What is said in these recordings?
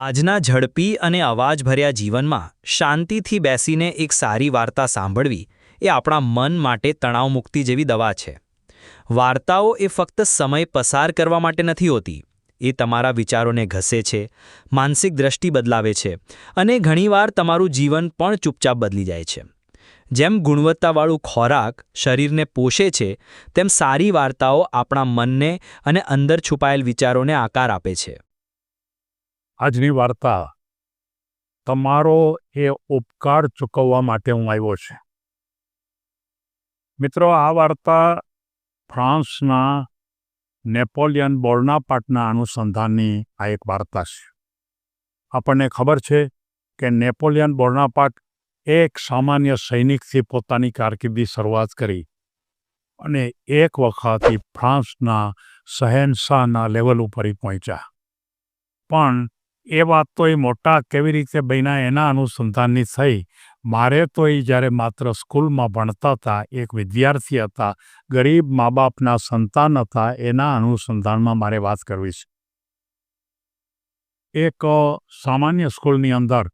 આજના ઝડપી અને અવાજભર્યા જીવનમાં શાંતિથી બેસીને એક સારી વાર્તા સાંભળવી એ આપણા મન માટે તણાવમુક્તિ જેવી દવા છે. વાર્તાઓ એ ફક્ત સમય પસાર કરવા માટે નથી હોતી, એ તમારા વિચારોને ઘસે છે, માનસિક દ્રષ્ટિ બદલાવે છે અને ઘણીવાર તમારું જીવન પણ ચૂપચાપ બદલી જાય છે. જેમ ગુણવત્તાવાળું ખોરાક શરીરને પોષે છે, તેમ સારી વાર્તાઓ આપણા મનને અને અંદર છુપાયેલ વિચારોને આકાર આપે છે. આજની વાર્તા, તમારો એ ઉપકાર ચૂકવવા માટે હું આવ્યો છે. મિત્રો, આ વાર્તા ફ્રાન્સના નેપોલિયન બોર્નાપાટના અનુસંધાનની આ એક વાર્તા છે. આપણને ખબર છે કે નેપોલિયન બોર્નાપાટ એક સામાન્ય સૈનિકથી પોતાની કારકિર્દી શરૂઆત કરી અને એક વખત ફ્રાન્સના શહેનશાહના લેવલ ઉપર પહોંચ્યા. પણ એ વાત તો એ મોટા કેવી રીતે બન્યા એના અનુસંધાનની થઈ. મારે તો એ જ્યારે માત્ર સ્કૂલમાં ભણતા હતા, એક વિદ્યાર્થી હતા, ગરીબ મા બાપના સંતાન હતા, એના અનુસંધાનમાં મારે વાત કરવી છે. એક સામાન્ય સ્કૂલની અંદર,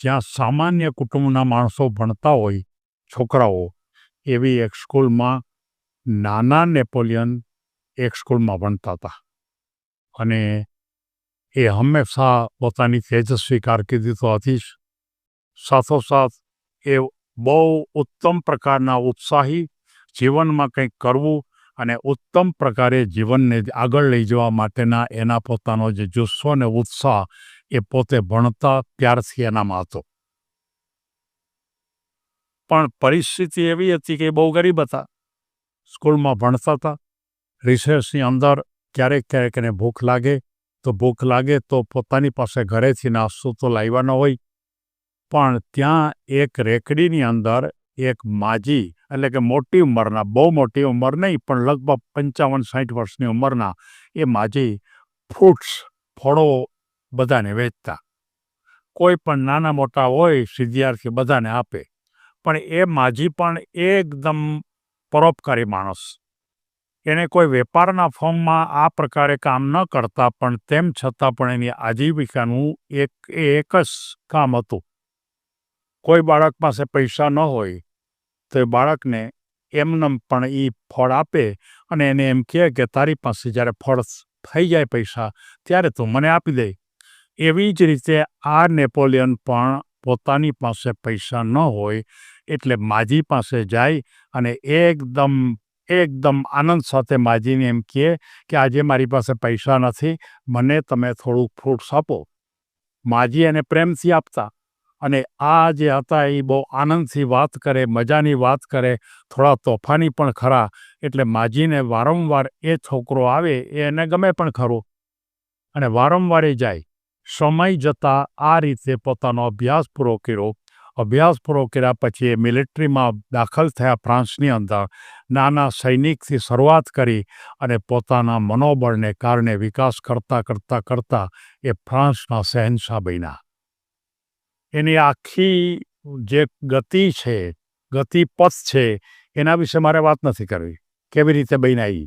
જ્યાં સામાન્ય કુટુંબના માણસો ભણતા હોય, છોકરાઓ, એવી એક સ્કૂલમાં નાના નેપોલિયન એક સ્કૂલમાં ભણતા હતા. અને એ હંમેશા પોતાની તેજસ્વી કારકિર્દી તો હતી જ સાથોસાથ એ બહુ ઉત્તમ પ્રકારના ઉત્સાહી જીવનમાં કંઈક કરવું અને ઉત્તમ પ્રકારે જીવનને આગળ લઈ જવા માટેના એના પોતાનો જે જુસ્સો અને ઉત્સાહ એ પોતે ભણતા ત્યારથી એનામાં હતો. પણ પરિસ્થિતિ એવી હતી કે બહુ ગરીબ હતા. સ્કૂલમાં ભણતા હતા. રિસેસની અંદર ક્યારેક ક્યારેક એને ભૂખ લાગે તો ભૂખ લાગે તો પોતાની પાસે ઘરેથી નાસ્તો તો લાવવાનો હોય. પણ ત્યાં એક રેકડીની અંદર એક માજી, એટલે કે મોટી ઉંમરના, બહુ મોટી ઉંમર નહીં, પણ લગભગ પંચાવન સાઠ વર્ષની ઉંમરના, એ માજી ફ્રૂટ્સ, ફળો બધાને વેચતા. કોઈ પણ નાના મોટા હોય વિદ્યાર્થી બધાને આપે. પણ એ માજી પણ એકદમ પરોપકારી માણસ. એને કોઈ વેપારના ફોર્મમાં આ પ્રકારે કામ ન કરતા, પણ તેમ છતાં પણ એની આજીવિકાનું એક એક જ કામ હતું. કોઈ બાળક પાસે પૈસા ન હોય, તો એ બાળકને એમનેમ પણ એ ફળ આપે અને એને એમ કહે કે, તારી પાસે જ્યારે ફળ થઈ જાય પૈસા, ત્યારે તું મને આપી દે. એવી જ રીતે આ નેપોલિયન પણ પોતાની પાસે પૈસા ન હોય, એટલે માજી પાસે જાય અને એકદમ એકદમ આનંદ સાથે માજીને એમ કહે કે આજે મારી પાસે પૈસા નથી, મને તમે થોડુંક ફ્રૂટ્સ આપો. માજી એને પ્રેમથી આપતા અને આ જે હતા એ બહુ આનંદથી વાત કરે, મજાની વાત કરે, થોડા તોફાની પણ ખરા, એટલે માજીને વારંવાર એ છોકરો આવે એ એને ગમે પણ ખરો. અને વારંવાર એ જાય. સમય જતાં આ રીતે પોતાનો અભ્યાસ પૂરો કર્યો અભ્યાસ પૂરો કર્યા પછી એ મિલિટરીમાં દાખલ થયા ફ્રાન્સની અંદર નાના સૈનિકથી શરૂઆત કરી અને પોતાના મનોબળને કારણે વિકાસ કરતા કરતા કરતા એ ફ્રાન્સના શહેનશાહ બન્યા. એની આખી જે ગતિ છે, ગતિપથ છે, એના વિશે મારે વાત નથી કરવી. કેવી રીતે બન્યા એ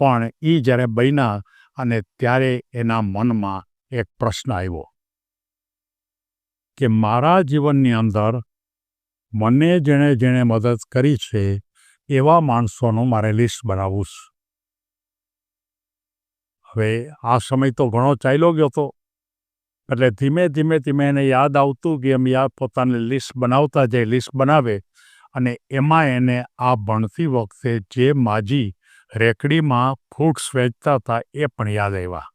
પણ એ જ્યારે બન્યા અને ત્યારે એના મનમાં એક પ્રશ્ન આવ્યો. કે મારા જીવનની અંદર મને જેણે જેણે મદદ કરી છે, એવા માણસોનું મારે લિસ્ટ બનાવવું છે. હવે આ સમય તો ઘણો ચાલ્યો ગયો હતો એટલે ધીમે ધીમે ધીમે એને યાદ આવતું કે એમ યાદ પોતાની લિસ્ટ બનાવતા જાય લિસ્ટ બનાવે અને એમાં એને આ ભણતી વખતે જે માજી રેકડીમાં ફ્રૂટ્સ વેચતા હતા એ પણ યાદ આવ્યા.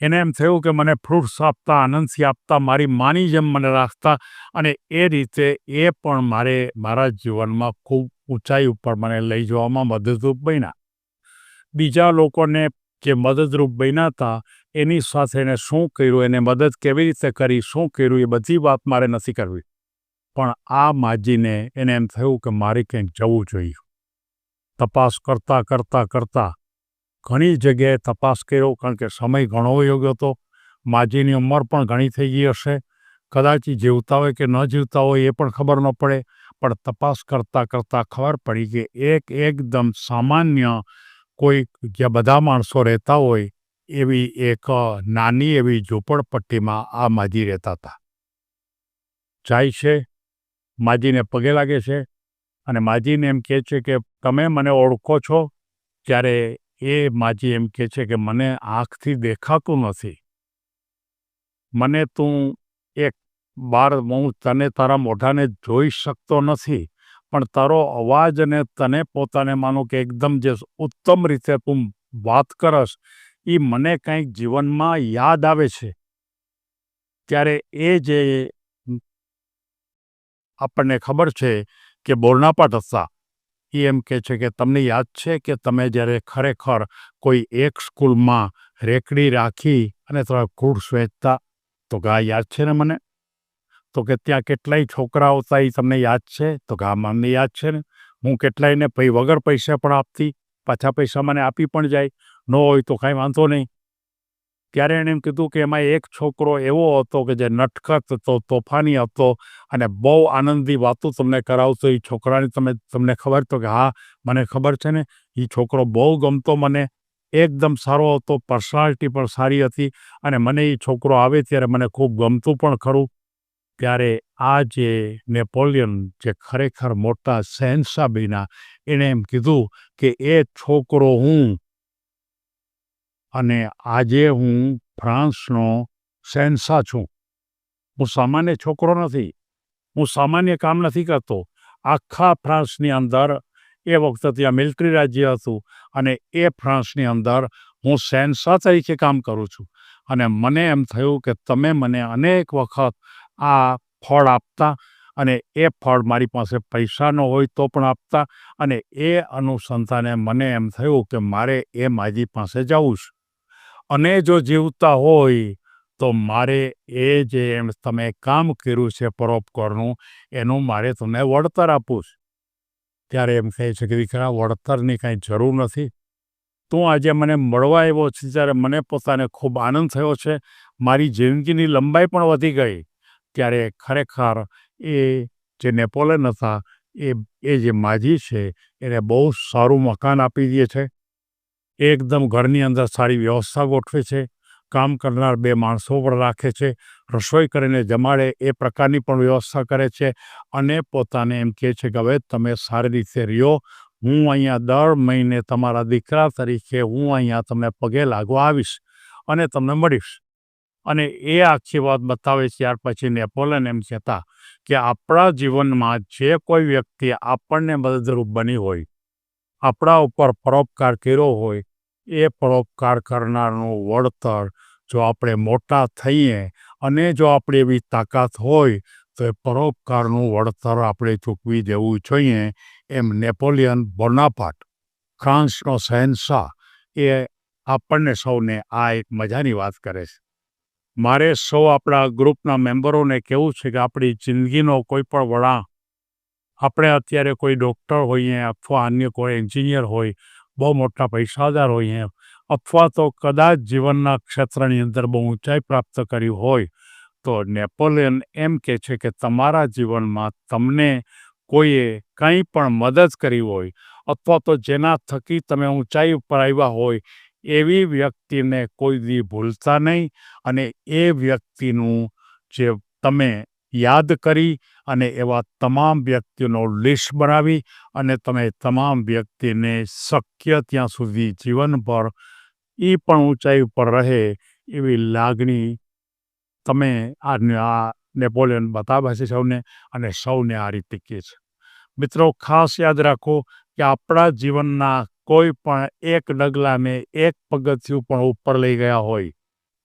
એને એમ થયું કે મને ફ્રૂટ્સ આપતા, આનંદથી આપતા, મારી માની જેમ મને રાખતા અને એ રીતે એ પણ મારે મારા જીવનમાં ખૂબ ઊંચાઈ ઉપર મને લઈ જવામાં મદદરૂપ બન્યા. બીજા લોકોને જે મદદરૂપ બન્યા હતા, એની સાથે એને શું કર્યું, એને મદદ કેવી રીતે કરી, શું કર્યું, એ બધી વાત મારે નથી કરવી. પણ આ માજીને એને એમ થયું કે મારે કંઈક જવું જોઈએ. તપાસ કરતાં કરતાં કરતાં ઘણી જગ્યાએ તપાસ કર્યો, કારણ કે સમય ઘણો યોગ્ય હતો. માજીની ઉંમર પણ ઘણી થઈ ગઈ હશે. કદાચ જીવતા હોય કે ન જીવતા હોય એ પણ ખબર ન પડે, પણ તપાસ કરતાં કરતાં ખબર પડી કે એક એકદમ સામાન્ય કોઈ જ્યાં બધા માણસો રહેતા હોય, એવી એક નાની એવી ઝૂંપડપટ્ટીમાં આ માજી રહેતા હતા. જાય છે. માજીને પગે લાગે છે. અને માજીને એમ કહે છે કે, તમે મને ઓળખો છો? ત્યારે એ માજી એમ કહે છે કે મને આંખથી દેખાતું નથી. મને તું એક બાર, હું તને તારા મોઢાને જોઈ શકતો નથી, પણ તારો અવાજ અને તને પોતાને માનો કે એકદમ જે ઉત્તમ રીતે તું વાત કરસ એ મને કંઈક જીવનમાં યાદ આવે છે. ત્યારે એ જે આપણને ખબર છે કે બોરનાપાટ હતા એ એમ કહે છે કે તમને યાદ છે કે તમે જ્યારે ખરેખર કોઈ એક સ્કૂલમાં રેકડી રાખી અને થોડા ફ્રૂટ્સ વેચતા તો ગા યાદ છે ને મને. તો કે, ત્યાં કેટલાય છોકરાઓ હતા એ તમને યાદ છે? તો ગા મને યાદ છે ને. હું કેટલાયને પૈ, વગર પૈસા પણ આપતી, પાછા પૈસા મને આપી પણ જાય. ન હોય તો કાંઈ વાંધો નહીં. ત્યારે એણે એમ કીધું કે એમાં એક છોકરો એવો હતો કે જે નટખટ હતો તોફાની હતો અને બહુ આનંદી વાતો તમને કરાવતો એ છોકરાની તમે, તમને ખબર તો કે હા, મને ખબર છે ને એ છોકરો બહુ ગમતો મને, એકદમ સારો હતો, પર્સનાલિટી પણ સારી હતી અને મને એ છોકરો આવે ત્યારે મને ખૂબ ગમતું પણ ખરું. ત્યારે આ જે નેપોલિયન જે ખરેખર મોટા શહેનશાહ બીના એણે એમ કીધું કે એ છોકરો હું અને આજે હું ફ્રાન્સનો શહેનશાહ છું. હું સામાન્ય છોકરો નથી. હું સામાન્ય કામ નથી કરતો. આખા ફ્રાન્સની અંદર એ વખતે ત્યાં મિલિટરી રાજ્ય હતું અને એ ફ્રાન્સની અંદર હું શહેનશાહ તરીકે કામ કરું છું. અને મને એમ થયું કે તમે મને અનેક વખત આ ફળ આપતા અને એ ફળ મારી પાસે પૈસા ન હોય તો પણ આપતા અને એ અનુસંધાને મને એમ થયું કે મારે એ માજી પાસે જવું છે. અને જો જીવતા હોય, તો મારે એ જે એમ તમે કામ કર્યું છે પરોપકારનું એનું મારે તમને વળતર આપવું છે. ત્યારે એમ કહે છે કે, દીકરા, વળતરની કાંઈ જરૂર નથી. તું આજે મને મળવા આવ્યો છે ત્યારે મને પોતાને ખૂબ આનંદ થયો છે, મારી જિંદગીની લંબાઈ પણ વધી ગઈ. ત્યારે ખરેખર એ જે નેપોલિયન હતા, એ એ જે માજી છે, એને બહુ સારું મકાન આપી દે છે. એકદમ ઘરની અંદર સારી વ્યવસ્થા ગોઠવે છે, કામ કરનાર બે માણસો પણ રાખે છે, રસોઈ કરીને જમાડે એ પ્રકારની પણ વ્યવસ્થા કરે છે અને પોતાને એમ કહે છે કે હવે તમે સારી રીતે રહ્યો, હું અહીંયા દર મહિને તમારા દીકરા તરીકે હું અહીંયા તમને પગે લાગવા આવીશ અને તમને મળીશ. અને એ આખી વાત બતાવે છે ત્યાર પછી નેપોલિયન એમ કહેતા કે આપણા જીવનમાં જે કોઈ વ્યક્તિ આપણને મદદરૂપ બની હોય આપણા ઉપર પરોપકાર કર્યો હોય, એ પરોપકાર કરનારનું વળતર જો આપણે મોટા થઈએ અને જો આપણે એવી તાકાત હોય, તો એ પરોપકારનું વળતર આપણે ચૂકવી દેવું જોઈએ એમ નેપોલિયન બોનાપાટ ફ્રાન્સનો શહેનશાહ, એ આપણને સૌને આ એક મજાની વાત કરે છે. મારે સૌ આપણા ગ્રુપના મેમ્બરોને કહેવું છે કે આપણી જિંદગીનો કોઈ પણ વળાંક આપણે અત્યારે કોઈ ડૉક્ટર હોઈએ અથવા અન્ય કોઈ એન્જિનિયર હોય, બહુ મોટા પૈસાદાર હોઈએ, અથવા તો કદાચ જીવનના ક્ષેત્રની અંદર બહુ ઊંચાઈ પ્રાપ્ત કરી હોય, તો નેપોલિયન એમ કહે છે કે તમારા જીવનમાં તમને કોઈએ કંઈ પણ મદદ કરી હોય, અથવા તો જેના થકી તમે ઊંચાઈ ઉપર આવ્યા હોય, એવી વ્યક્તિને કોઈ દી ભૂલતા નહીં અને એ વ્યક્તિનું જે તમે યાદ કરી અને એવા તમામ વ્યક્તિઓનો લિસ્ટ બનાવી અને તમે તમામ વ્યક્તિને શક્ય ત્યાં સુધી જીવનભર એ પણ ઊંચાઈ ઉપર રહે એવી લાગણી તમે આ આ નેપોલિયન બતાવે છે સૌને અને સૌને આ રીતે કહે છે. મિત્રો, ખાસ યાદ રાખો કે આપણા જીવનના કોઈ પણ એક ડગલાને એક પગથિયું પણ ઉપર લઈ ગયા હોય,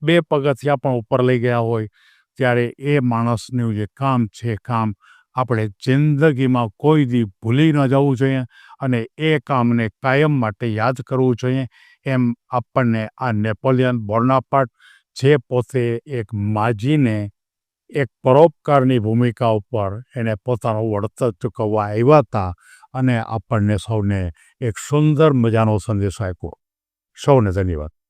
બે પગથિયા પણ ઉપર લઈ ગયા હોય ત્યારે એ માણસનું જે કામ છે કામ આપણે જિંદગીમાં કોઈ દી ભૂલી ન જવું જોઈએ અને એ કામને કાયમ માટે યાદ કરવું જોઈએ. એમ આપણને આ નેપોલિયન બોર્નાપાર્ટ જે પોતે એક માજીને એક પરોપકારની ભૂમિકા ઉપર એને પોતાનું વળતર ચૂકવવા આવ્યા હતા અને આપણને સૌને એક સુંદર મજાનો સંદેશ આપ્યો. સૌને ધન્યવાદ.